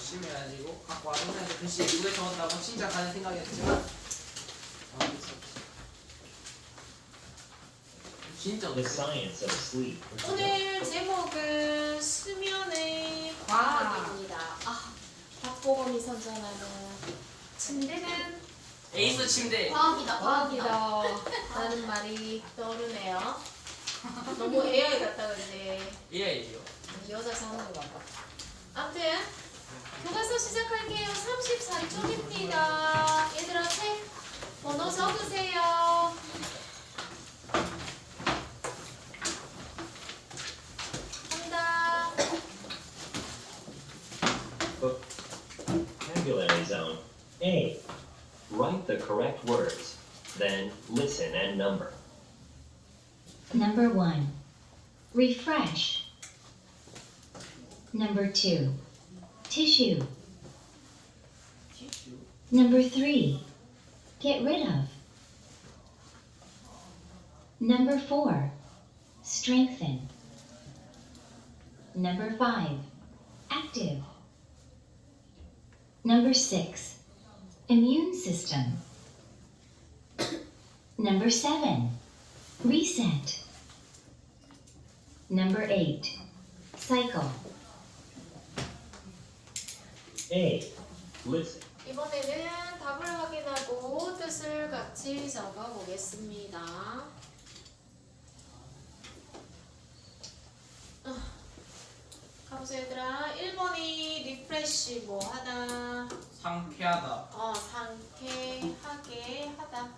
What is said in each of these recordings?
열심히 해가지고 갖고 와 선생님한테 글씨 누가 적었다고 칭찬하는 생각이었지만 아. 진짜 The 어떡해. science of sleep. 오늘 제목은 수면의 과학입니다. 아, 박보검이 선전하는 침대는 에이스 침대 과학이다, 과학이다. 과학이다 라는 말이 떠오르네요. 너무 AI 같다 그지? 예예요 여자 사는 거 같다. 아무튼 교과서 시작할게요. 34쪽입니다. 얘들아 책 번호 적으세요. 한다. Vocabulary zone. A. Write the correct words. Then listen and number. Number one, refresh. Number two, tissue. Number three, get rid of. Number four, strengthen. Number five, active. Number six, immune system. Number seven, reset. Number eight, cycle. A. Listen. 이번에는 답을 확인하고 뜻을 같이 적어 보겠습니다. 가보세요 얘들아 1번이 리프레쉬 뭐 하다 상쾌하다 어 상쾌하게 하다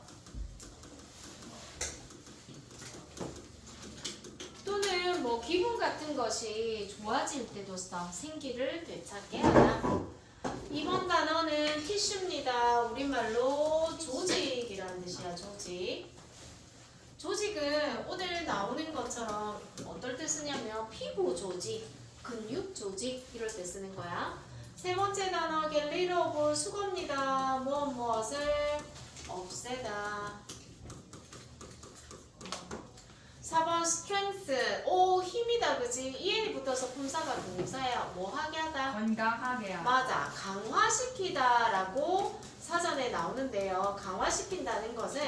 또는 뭐 기분 같은 것이 좋아질 때도 써 생기를 되찾게 하다 2번 단어는 티슈입니다 우리말로 조직이라는 뜻이야 조직 조직은 오늘 나오는 것처럼 어떨 때 쓰냐면 피부 조직, 근육 조직 이럴 때 쓰는 거야. 세 번째 단어 of 수거입니다. 무엇 무엇을 없애다. 4번 strength 오 힘이다 그지? en이 붙어서 품사가 동사야. 뭐 하게 하다? 건강하게 하다. 맞아. 강화시키다 라고 사전에 나오는데요. 강화시킨다는 것은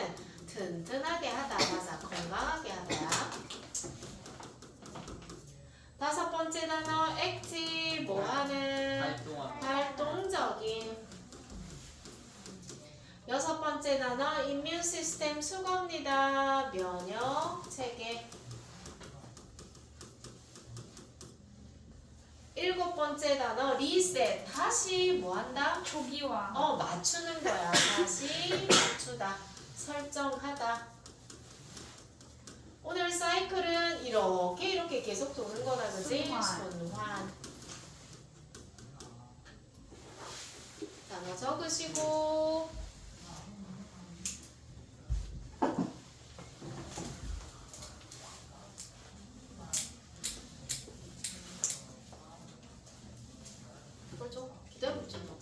튼튼하게 하다. 맞아. 건강하게 하다야. 다섯 번째 단어 액티 뭐 하는 활동적인 여섯 번째 단어 이뮨 시스템 수거입니다. 면역 체계 일곱 번째 단어 리셋 다시 뭐 한다? 초기화. 어 맞추는 거야 다시 맞추다 설정하다 오늘 사이클은 이렇게 이렇게 계속 도는 거다 그지? 순환 단어 적으시고 이걸 좀 기다려보자 너.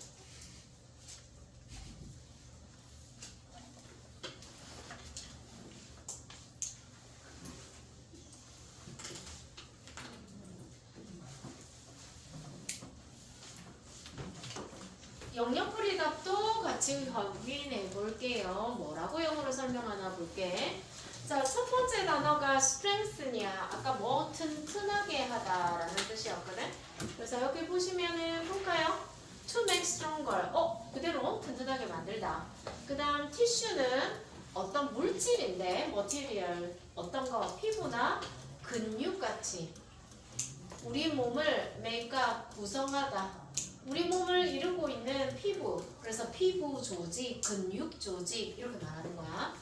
영역풀이 답도 같이 확인해 볼게요. 뭐라고 영어로 설명하나 볼게. 자, 첫 번째 단어가 strength냐. 아까 뭐 튼튼하게 하다라는 뜻이었거든. 그래서 여기 보시면은 볼까요? To make stronger. 어, 그대로 튼튼하게 만들다. 그 다음 티슈는 어떤 물질인데, material. 어떤 거, 피부나 근육 같이. 우리 몸을 make 구성하다. 우리 몸을 이루고 있는 피부. 그래서 피부 조직, 근육 조직 이렇게 말하는 거야.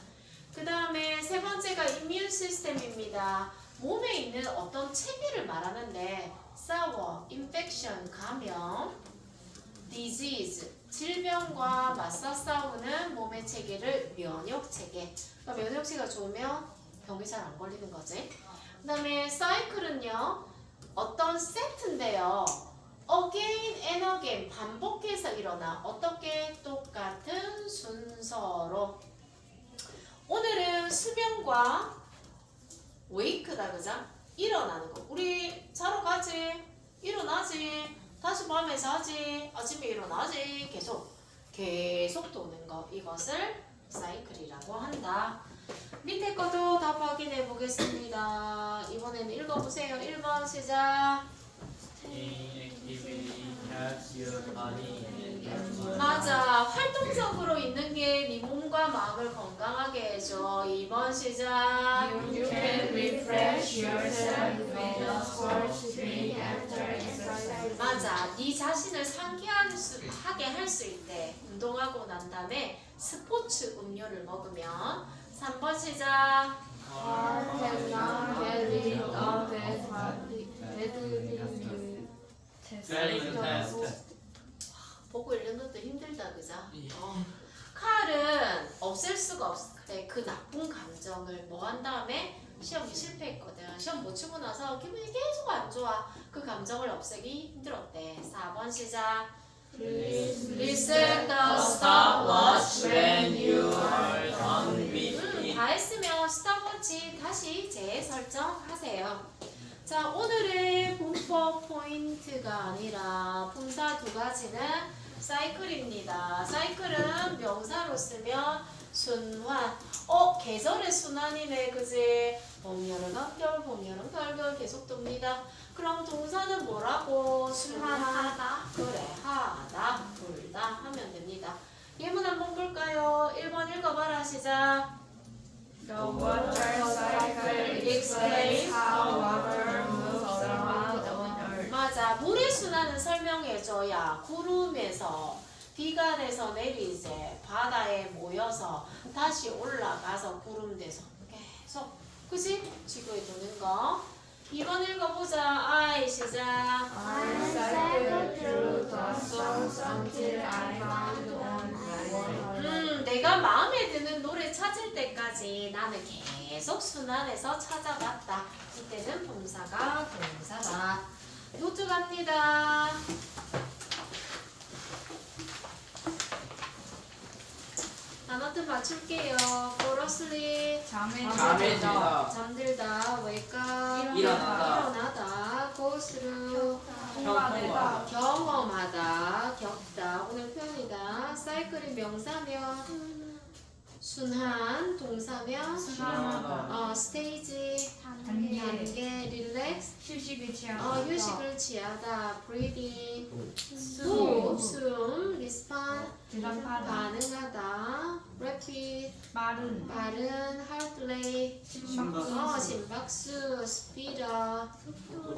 그 다음에 세 번째가 이뮨 시스템입니다. 몸에 있는 어떤 체계를 말하는데 싸워, 인펙션, 감염, disease, 질병과 맞서 싸우는 몸의 체계를 면역 체계. 그러니까 면역 체계가 좋으면 병이 잘 안 걸리는 거지. 그 다음에 사이클은요. 어떤 세트인데요. again and again 반복해서 일어나 어떻게 똑같은 순서로 오늘은 수면과 웨이크다 그죠? 일어나는 거 우리 자러 가지 일어나지 다시 밤에 자지 아침에 일어나지 계속 계속 도는 거 이것을 사이클이라고 한다. 밑에 것도 다 확인해 보겠습니다. 이번에는 읽어보세요. 1번 시작. 맞아. 활동적으로 있는 게 네 몸과 마음을 건강하게 해줘. 2번 시작. You can refresh yourself with a sports drink after exercise. 맞아. 네 자신을 상쾌하게 할 수 있대. 운동하고 난 다음에 스포츠 음료를 먹으면 3번 시작. Or have not get rid of that bad 보고 읽는 것도 힘들다 그죠? 어. 칼은 없앨 수가 없어. 그래 그 나쁜 감정을 뭐 한 다음에 시험이 실패했거든. 시험 못 치고 나서 기분이 계속 안 좋아. 그 감정을 없애기 힘들었대. 4번 시작. Reset the stopwatch when you are done with it. 다 했으면 스톱워치 다시 재설정하세요. 자, 오늘의 문법 포인트가 아니라 품사 두 가지는 사이클입니다. 사이클은 명사로 쓰면 순환. 어, 계절의 순환이네, 그지? 봄, 여름, 한겨울, 봄, 여름, 가을 계속 돕니다. 그럼 동사는 뭐라고? 순환하다. 그래, 하다, 불다 하면 됩니다. 예문 한번 볼까요? 1번 읽어봐라, 시작. The water cycle explains how water 맞아. 물의 순환은 설명해줘야 구름에서 비가 돼서 내리제 바다에 모여서 다시 올라가서 구름 돼서 계속 그지? 지구에 도는 거. 2번 읽어보자. 아이 시작. I cycled through the songs until I found one I wanted. 음, 내가 마음에 드는 노래 찾을 때까지 나는 계속 순환해서 찾아봤다. 이때는 동사가 동사다. 노트 갑니다. 단어트 맞출게요. 보러슬리 잠에 잠에 들다. 들다 잠들다. Wake up. 일어나다. 일어나다. Go through. 통과되다. 경험하다. 겪다. 오늘 표현이다. 사이클이 명사면 순환 동사면 순환하다. 어 스테이지 단계. 단계 릴렉스 휴식을 취하다. 어 휴식을 취하다 breathing 숨. 숨 respond 대답하다. 반응하다 rapid 빠른. 발은 hard rate 심박수. 어, 심박수, 스피더,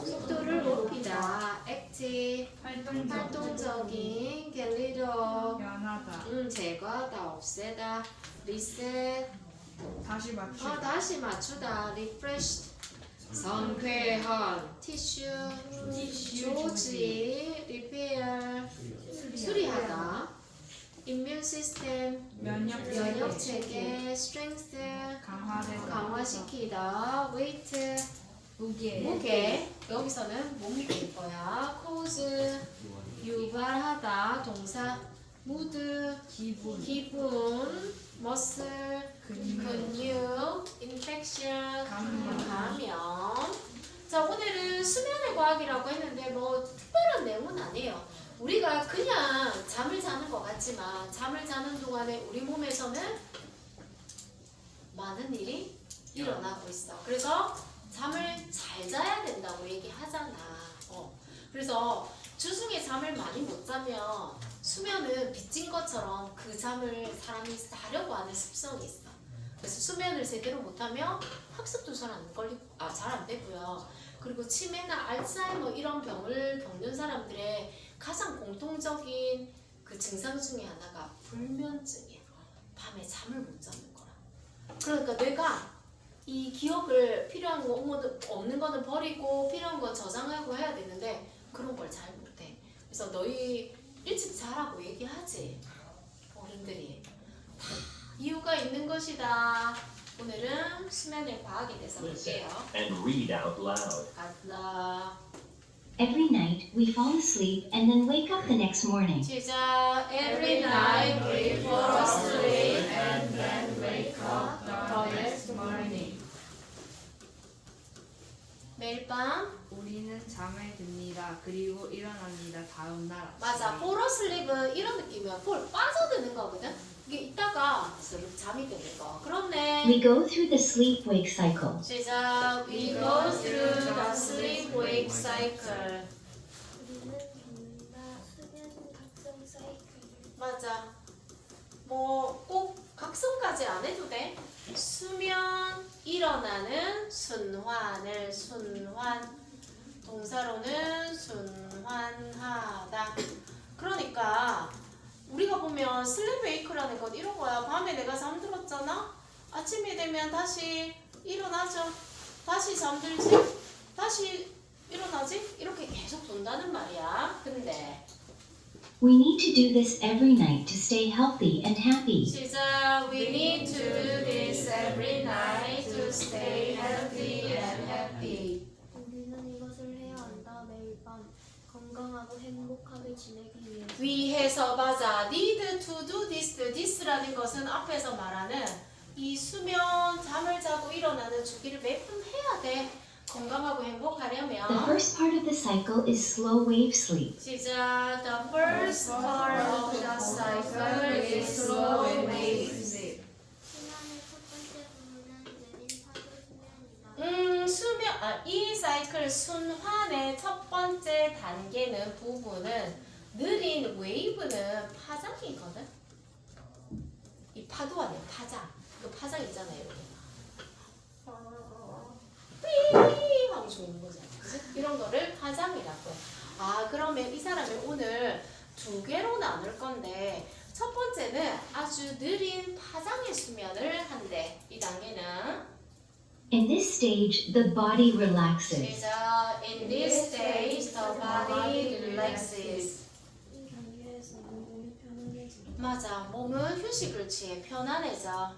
속도를 높이다, 액티브, 활동적. 활동적인, 갤리더, 변하다. 음, 제거하다, 없애다, 리셋, 다시 어, 맞추다. 다시 맞추다, 리프레시, 상쾌한, 티슈, 조지, 리페어, 수리하다, 임뮤 시스템, 면역 면역 체계, 스트렝스, 강화되다. 강화시키다, 웨이트, 무게. 무게. 여기서는 몸이 될 거야. 코즈 유발하다. 동사. 무드 기분. 기분 머슬 근육. 감염. 감염 자 오늘은 수면의 과학이라고 했는데 뭐 특별한 내용은 아니에요. 우리가 그냥 잠을 자는 것 같지만 잠을 자는 동안에 우리 몸에서는 많은 일이 일어나고 있어. 그래서 잠을 잘 자야 된다고 얘기하잖아. 어. 그래서 주중에 잠을 많이 못 자면 수면은 빚진 것처럼 그 잠을 사람이 자려고 하는 습성이 있어. 그래서 수면을 제대로 못하면 학습도 잘 안 걸리고 아 잘 안 되고요. 그리고 치매나 알츠하이머 이런 병을 겪는 사람들의 가장 공통적인 그 증상 중에 하나가 불면증이야. 밤에 잠을 못 자는 거라. 그러니까 뇌가 이 기억을 필요한 거 없는 거는 버리고 필요한 건 저장하고 해야 되는데 그런 걸 잘 못해. 그래서 너희 일찍 자라고 얘기하지 어른들이 다 이유가 있는 것이다. 오늘은 수면의 과학에 대해서 볼게요. and read out loud. 간다. Every night we fall asleep and then wake up the next morning. 시작. Every night we fall asleep and then wake up the next morning. 매일 밤 우리 우리는 잠에 듭니다. 그리고 일어납니다. 다음 날 아침에. 맞아. asleep은 이런 느낌이야. fall 빠져드는 거거든. 이게 있다가 쓱 잠이 드는 거. 그렇네. We go through the sleep wake cycle. 시작. We go through the sleep wake cycle. 우리는 겪는다 수면 각성 사이클 맞아. 뭐 꼭 각성까지 안 해도 돼. 수면 일어나는 순환을 순환 동사로는 순환하다. 그러니까 우리가 보면 슬립 웨이크라는 건 이런 거야. 밤에 내가 잠들었잖아. 아침이 되면 다시 일어나죠. 다시 잠들지. 다시 일어나지. 이렇게 계속 돈다는 말이야. 근데 We need to do this every night to stay healthy and happy. 시작. We need to do this every night to stay healthy 건강하고 행복하게 지내기 위해서 위해서 맞아. need to do this, this라는 것은 앞에서 말하는 이 수면 잠을 자고 일어나는 주기를 매번 해야 돼. 건강하고 The 행복하려면 first part of the cycle is slow wave sleep. 시작. The first part of the cycle is slow wave. 이 사이클 순환의 첫 번째 단계는 부분은 느린 웨이브는 파장이거든. 이 파도 아니야, 파장. 그 파장 있잖아요, 여기. 삐 하고 죽는 거잖아. 이런 거를 파장이라고 해. 아, 그러면 이 사람이 오늘 두 개로 나눌 건데, 첫 번째는 아주 느린 파장의 수면을 한대. 이 단계는. In this stage, the body relaxes. 시작. In this stage, the body relaxes. 이 단계에서는 몸이 편안해진다 맞아. 몸은 휴식을 취해 편안해져.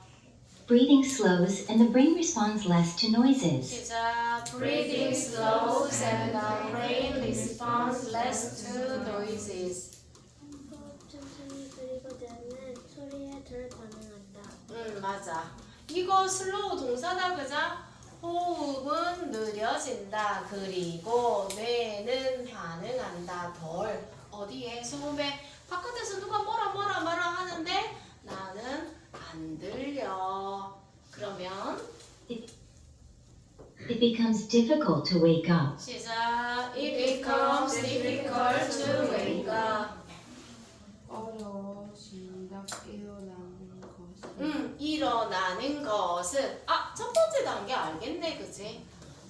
Breathing slows and the brain responds less to noises. 시작. Breathing slows and the brain responds less to noises. 호흡 천천히 그리고 뇌는 소리에 덜 반응한다 음, 맞아. 이거 슬로우 동사다, 그자? 호흡은 느려진다. 그리고 뇌는 반응한다. 덜. 어디에? 소음에. 바깥에서 누가 뭐라 뭐라 뭐라 하는데 나는 안 들려. 그러면 It becomes difficult to wake up. 시작. It becomes difficult to wake up. 것은 음, 일어나는 것은 아, 첫 번째 단계 알겠네, 그지?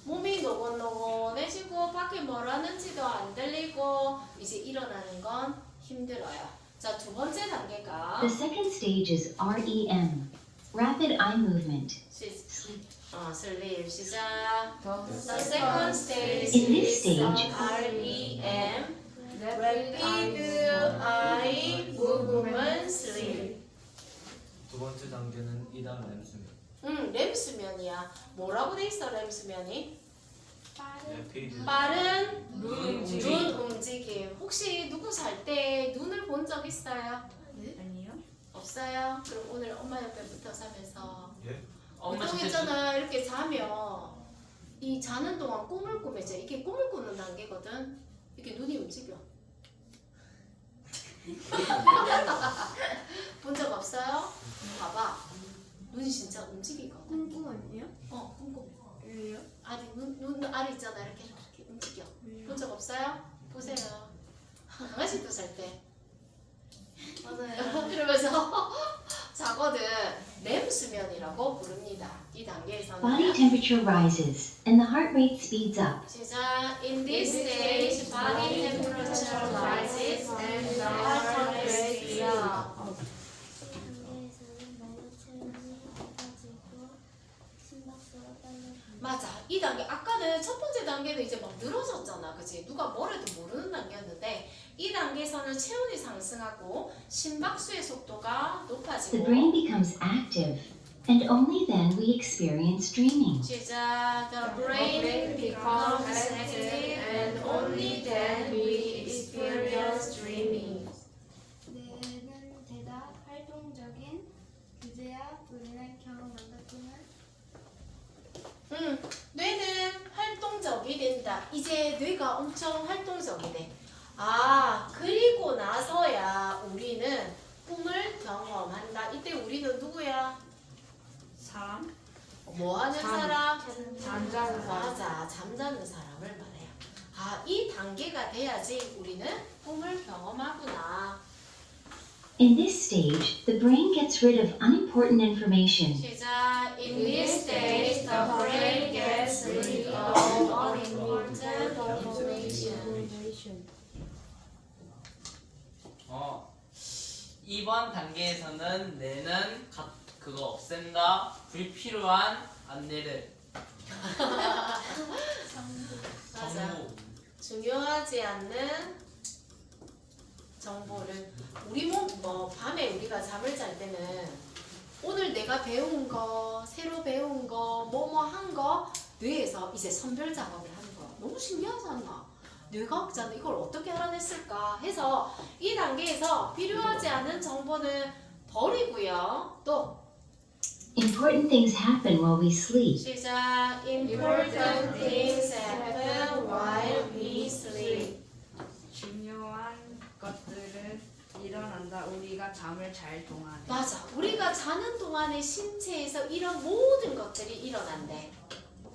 몸이 노곤노곤해지고 밖에 뭘 하는지도 안 들리고 이제 일어나는 건 힘들어요. 자, 두 번째 단계가 The second stage is REM, rapid eye movement. 시, Sleep. 어, 슬립 시작. 더 The second stage In this is stage- REM, Rapid Eye Movement Sleep. 두 번째 단계는 이단 램수면 음, 렘 수면이야. 뭐라고 돼 있어, 렘 수면이? 네, 페이지 빠른 눈눈 움직임. 움직임. 혹시 누구 잘때 눈을 본 적 있어요? 아니요? 없어요? 그럼 오늘 엄마 옆에 붙어 자면서 예? 엄마 보통 진짜 있잖아 이렇게 자면 이 자는 동안 꿈을 꾸면서 이게 꿈을 꾸는 단계거든. 이렇게 눈이 움직여. 본 적 없어요? 봐봐. 눈이 진짜 움직이거든. 꿈꿈 아니에요? 어, 꿈꿔. 왜요? 아니 눈, 눈 알이 있잖아 이렇게 이렇게 움직여. 본적 없어요? 보세요. 강아지도 잘 때. 맞아요. 이러면서 자거든 렘 수면이라고 부릅니다. 이 Body 단계에서는 temperature rises and the heart rate speeds up. 시작. In this stage, body temperature rises and the heart rate speeds up. 이 단계에서는 몸의 체온이 높아지고 심박수가 빨라진다 맞아. 이 단계 아까는 첫 번째 단계는 이제 막 늘어졌잖아. 그치? 누가 뭐래도 모르는 단계였는데 이 단계에서는 체온이 상승하고 심박수의 속도가 The 높아지고 brain becomes active, and only then we experience dreaming. 시작. The brain becomes active and only then we experience dreaming. 뇌는 대답 활동적인 그제야 우리는 경험한다 꿈을 음, 뇌는 활동적이 된다. 이제 엄청 활동적이래. 아, 그리고 나서야 우리는 꿈을 경험한다. 이때 우리는 누구야? 사람? 뭐 하는 잠. 사람? 잠자는 사람. 맞아, 잠자는 사람을 말해요. 아, 이 단계가 돼야지 우리는 꿈을 경험하구나. In this stage, the brain gets rid of unimportant information. 시작. In this stage, the brain gets rid of unimportant information. 어. 이번 단계에서는 뇌는 가, 그거 없앤다. 불필요한 안내를. 맞아. 정보. 중요하지 않는 정보를 우리 몸, 뭐 밤에 우리가 잠을 잘 때는 오늘 내가 배운 거, 새로 배운 거, 뭐 뭐 한 거 뇌에서 이제 선별 작업을 하는 거야. 너무 신기하지 않나? 뇌과학자는 이걸 어떻게 알아냈을까 해서 이 단계에서 필요하지 않은 정보는 버리고요. 또 Important things happen while we sleep. 시작. Important things happen while we sleep. 중요한 것들은 일어난다. 우리가 잠을 잘 동안에. 맞아. 우리가 자는 동안에 신체에서 이런 모든 것들이 일어난대.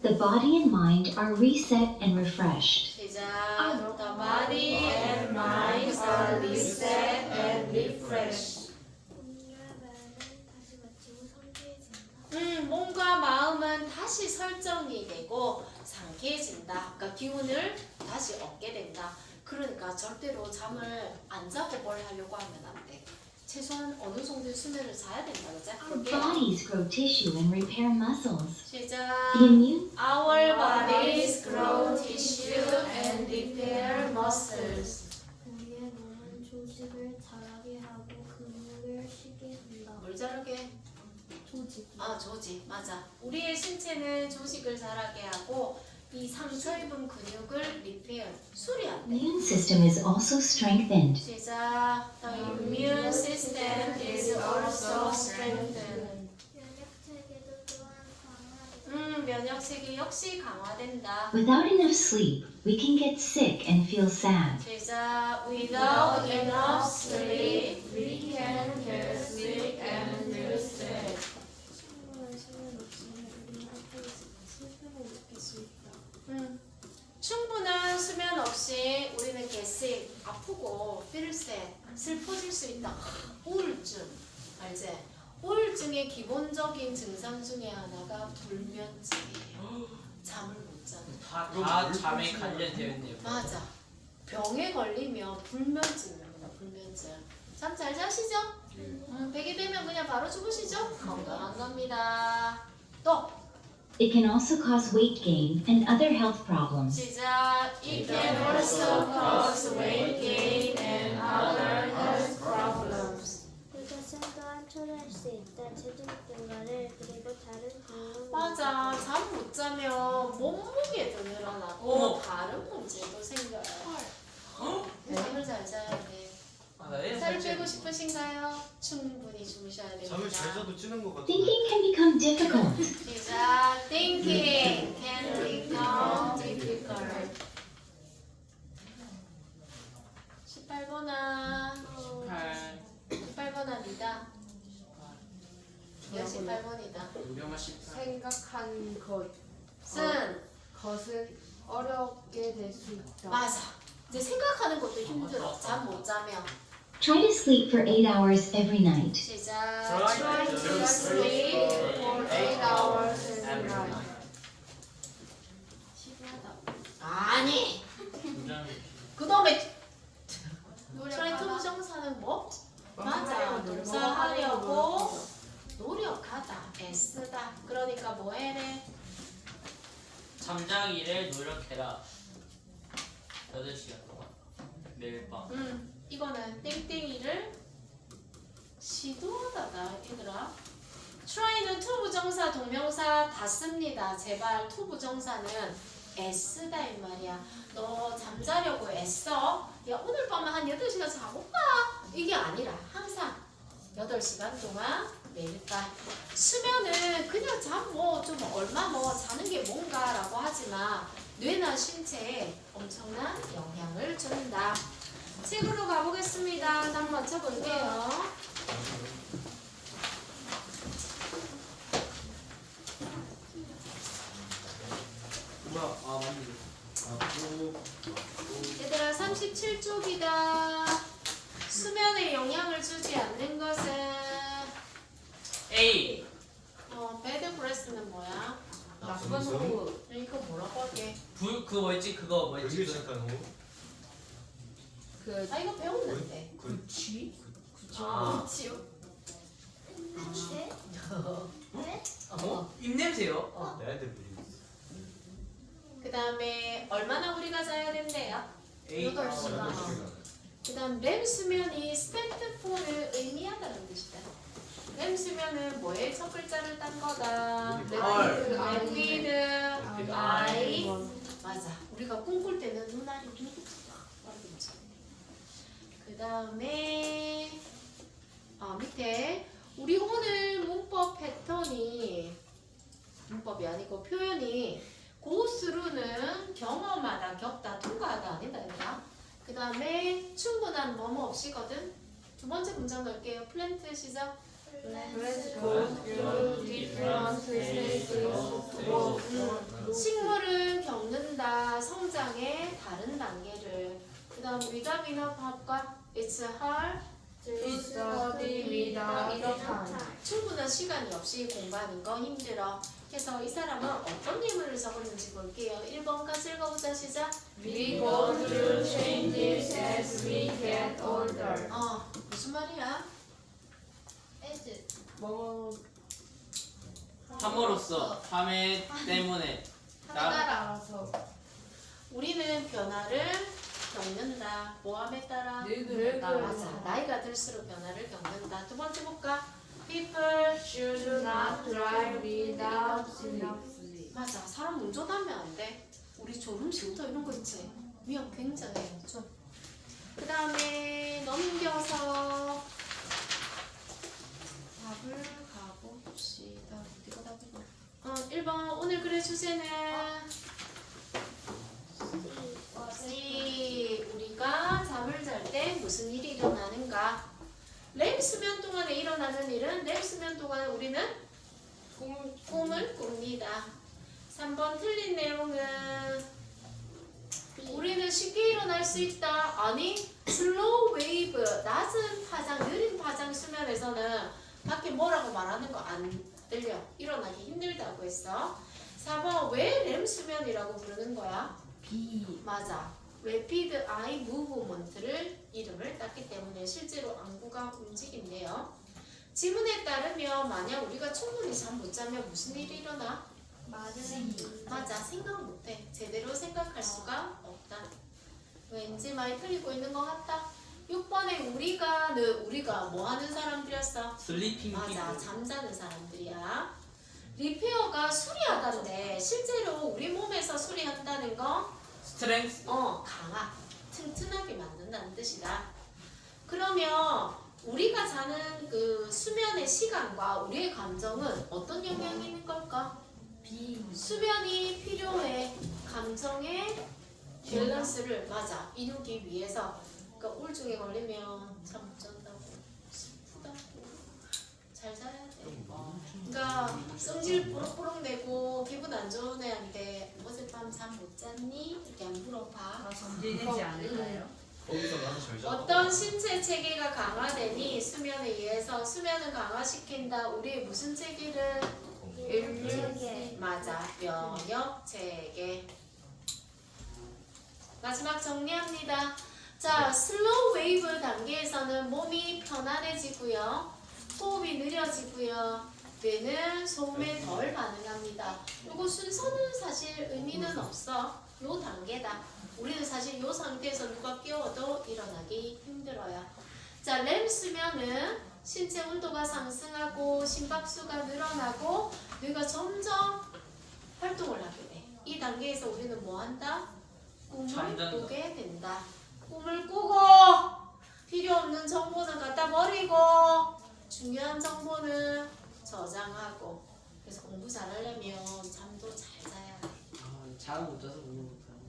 The body and mind are reset and refreshed. 시작. The body and mind are reset and refreshed. 몸과 마음은 다시 마치고 상쾌해진다. 음, 몸과 마음은 다시 설정이 되고 상쾌해진다. 그러니까 기운을 다시 얻게 된다. 그러니까 절대로 잠을 안 자고 뭘 하려고 하면 안 돼. 최소한 어느 정도의 수면을 자야 된다. 그지? Bodies grow tissue and repair muscles. 시작. The immune Our bodies grow tissue and repair muscles. 우리의 몸은 조직을 자라게 하고 근육을 쉬게 한다. 뭘 자르게? 조직. 아 조직 맞아. 우리의 신체는 조직을 자라게 하고 이 상처 입은 근육을 리페어 수리한대. immune system is also strengthened. 시작. The immune system is also strengthened. 면역 체계도 또한 강화된다. 음 면역 체계 역시 강화된다. Without enough sleep, we can get sick and feel sad. 시작. Without enough sleep, we can get sick and 수면 없이 우리는 개씩 아프고 필세 슬퍼질 수 있다. 우울증 알지? 우울증의 기본적인 증상 중에 하나가 불면증이에요. 잠을 못 자는. 다, 다 잠에 관련되어 있네요. 맞아. 병에 걸리면 불면증입니다. 불면증. 잠 잘 자시죠? 음, 백이 되면 그냥 바로 죽으시죠? 건강한 겁니다. 또 It can also cause weight gain and other health problems. 시작. It can also cause weight gain and other health problems. 이것은 또한 초래할 수 있다. 체중 증가를 그리고 다른 근육 맞아. 잠 못 자면 몸무게도 늘어나고 어. 다른 문제도 생겨요. 잠을 잘 자야 돼. 아, 살 빼고 싶으신가요? 충분히 주무셔야 됩니다. 잠을 잘 자도 찌는 것 같은데. Thinking can become difficult. 시작. Thinking can become difficult. 18번아. 18, 18번아 니다. 몇 18번이다. 유명한 18. 생각한 것 쓴. 것은 어렵게 될 수 있다. 맞아. 이제 생각하는 것도 힘들어. 잠 못 자면. Try to sleep for 8 hours every night. 시작. Try to sleep for 8 hours every night. 아니. 그 다음에 try to 부정사는 뭐? 맞아. 동사하려고 노력하다. 애쓰다. 그러니까 뭐 해래? 잠자기를 노력해라. 8시간 동안. 매일 밤. 음, 이거는 땡땡이를 시도하다다 얘들아. try는 to 부정사, 동명사 다 씁니다. 제발 to 부정사는 애쓰다 이 말이야. 너 잠자려고 애써? 야 오늘 밤에 한 8시간 자볼까? 이게 아니라 항상 8시간 동안 매일 밤 수면은 그냥 잠 뭐 좀 얼마 뭐 자는 게 뭔가라고 하지만 뇌나 신체에 엄청난 영향을 준다. 책으로 가보겠습니다. 딱 맞춰볼게요. 아 맞네. 아또 얘들아 37쪽이다. 수면에 영향을 주지 않는 것은 A. 어, 배드 브레스는 뭐야? 나쁜 후. 이거 뭐라고 할게? 불 그 뭐였지? 그거 뭐였지? 그- 시작한 후. 아 이거 배웠는데. 그 아. 그치요? 네? 네? 어? 입냄새요? 레드 블리. 그 다음에 얼마나 우리가 자야 된대요? A. 여덟 시간. 그 다음 렘 수면이 스탠드폰을 의미하다는 뜻이다. 렘 수면은 뭐의 첫 글자를 딴 거다? 헐. 레피드 아이 맞아. 우리가 꿈꿀 때는 눈알이 둥둥. 그 다음에 아 밑에 우리 오늘 문법 패턴이 문법이 아니고 표현이 고스루는 경험하다, 겪다, 통과하다 아니다 얘들아. 그 다음에 충분한 뭐뭐 없이거든. 두 번째 문장 넣을게요. 플랜트 시작. 식물은 겪는다 성장의 다른 단계를 그 다음 위답이나 밥과 It's hard To study without time. 충분한 시간이 없이 공부하는 건 힘들어. 그래서 이 사람은 어떤 예문을 적었는지 볼게요. 1번까지 읽어보자 시작. We go through changes as we get older. 어 무슨 말이야? S 뭐 함으로써 함에 때문에. 한달 알아서. 우리는 변화를 겪는다 모함에 따라 늙는다. 맞아 나이가 들수록 변화를 겪는다 두 번째 볼까? People Should not drive without sleep. 맞아. 사람 운전하면 안 돼. 우리 졸음쉼터 이런 거 있지. 위험 굉장해요. 좀. 그 다음에 넘겨서 답을 가봅시다. 어디가 답이냐? 어, 1번 오늘 글의 주제는 C. 우리가 잠을 잘 때 무슨 일이 일어나는가? 렘 수면 동안에 일어나는 일은 렘 수면 동안 우리는 꿈, 꿈을 꿉니다. 3번 틀린 내용은 우리는 쉽게 일어날 수 있다. 아니, 슬로우 웨이브, 낮은 파장, 느린 파장 수면에서는 밖에 뭐라고 말하는 거 안 들려. 일어나기 힘들다고 했어. 4번 왜렘 수면이라고 부르는 거야? B. 맞아. Rapid Eye Movement를 이름을 땄기 때문에 실제로 안구가 움직인대요. 지문에 따르면 만약 우리가 충분히 잠 못 자면 무슨 일이 일어나? 맞은 맞아 생각 못해 제대로 생각할 수가 없다 왠지 많이 틀리고 있는 것 같다 6번에 우리가 는 우리가 뭐 하는 사람들이었어? 슬리핑 맞아. 잠자는 사람들이야 리페어가 수리하다인데 실제로 우리 몸에서 수리한다는 거 스트렝스. 어, 강하, 튼튼하게 만든다는 뜻이다. 그러면 우리가 자는 그 수면의 시간과 우리의 감정은 어떤 영향이 있는 걸까? B. 수면이 필요해. 감정의 밸런스를 맞아 이루기 위해서. 그러니까 우울증에 걸리면 잠 못 잔다고 슬프다고 잘 자야 돼. 그러니까 성질 부럭부럭 내고 기분 안 좋은 애한테 어젯밤 잠 못 잤니? 이렇게 안 물어봐. 않을까요? 거기서 나도 잘 자. 어떤 신체 체계가 강화되니 수면에 의해서 수면을 강화시킨다. 우리의 무슨 체계를? 체계. 맞아. 면역 체계. 마지막 정리합니다. 자, 슬로우 웨이브 단계에서는 몸이 편안해지고요. 호흡이 느려지고요. 뇌는 소음에 덜 반응합니다. 요거 순서는 사실 의미는 없어. 요 단계다. 우리는 사실 요 상태에서 누가 깨워도 일어나기 힘들어요. 자, 렘 수면은 신체 온도가 상승하고 심박수가 늘어나고 뇌가 점점 활동을 하게 돼. 이 단계에서 우리는 뭐 한다? 꿈을. 꾸게 된다. 꿈을 꾸고 필요 없는 정보는 갖다 버리고 중요한 정보는 저장하고 그래서 공부 잘하려면 잠도 잘 자야 돼. 아, 잠을 못 자서 공부 못 하고.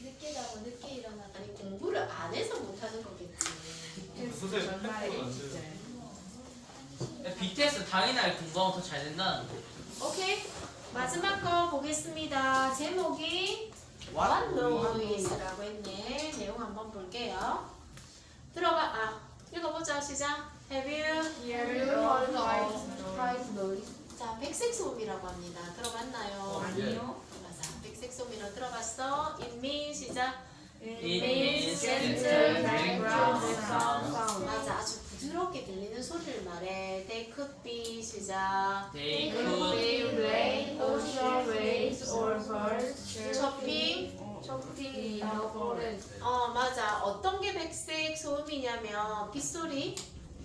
늦게 자고 늦게 일어나고 아니 공부를 안 해서 못하는 거겠지. 선생님 팩트는 안 돼요. BTS 당일날 공부하면 더 잘 된다는데. 오케이 마지막 거 보겠습니다. 제목이 What What Noise라고 했네. 내용 한번 볼게요. 들어가 아 읽어보자 시작. Have you Heard of white noise? 자 백색 소음이라고 합니다. 들어봤나요? 아니요. 맞아. 백색 소음이라고 들어봤어? It means 시작. It means gentle background sound. 맞아. 아주 부드럽게 들리는 소리를 말해. They could be 시작. They Could be rain, ocean waves, or birds chirping in the forest. 어 맞아. 어떤 게 백색 소음이냐면 빗소리,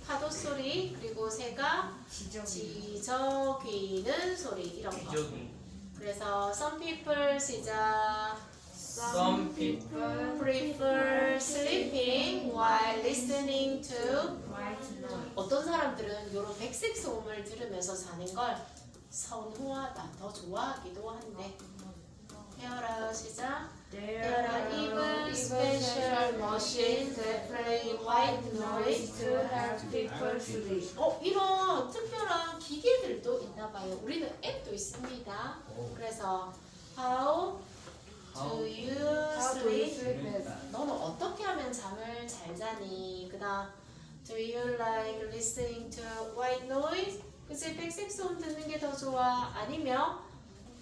파도 소리, 그리고 새가 지저귀는 소리 이런 거. 기저귀. 그래서 some people 시작. Some people prefer sleeping while listening to White noise. 어떤 사람들은 이런 백색 소음을 들으면서 자는 걸 선호하다, 더 좋아하기도 한데. 헤어라 시작. There are even special machines that play white noise to help people sleep. 어, 이런 특별한 기계들도 있나 봐요. 우리는 앱도 있습니다. 그래서 how do you sleep? 너는 어떻게 하면 잠을 잘 자니? 그다음 Do you like listening to white noise? 그치 백색 소음 듣는 게 더 좋아? 아니면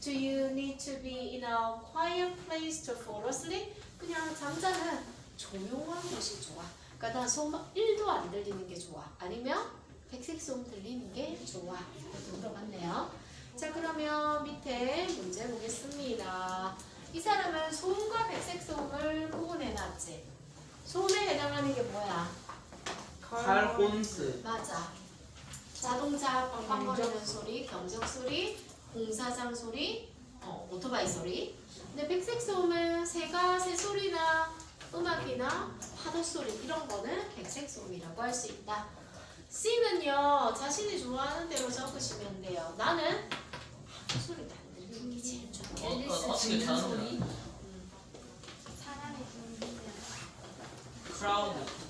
Do you need to be in a quiet place to fall asleep? 그냥 잠자는 조용한 곳이 좋아. 그러니까 난 소음 1도 안 들리는 게 좋아. 아니면 백색 소음 들리는 게 좋아. 물어봤네요. 자 그러면 밑에 문제 보겠습니다. 이 사람은 소음과 백색 소음을 구분해놨지. 소음에 해당하는 게 뭐야? 칼혼스. 맞아. 자동차 빵빵거리는 소리, 경적 소리, 공사장 소리, 어, 오토바이 소리. 근데 백색 소음은 새가 새 소리나 음악이나 파도 소리 이런 거는 백색 소음이라고 할 수 있다. C는요 자신이 좋아하는 대로 적으시면 돼요. 나는 파도 소리도 안 들리는 게 제일 좋아. 어, 어, 어떻게? 사람이 부르면 크라우드.